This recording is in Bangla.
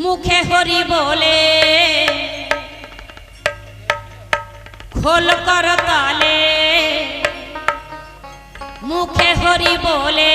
মুখে হরি বলে। খোল কর তালে। মুখে হরি বলে।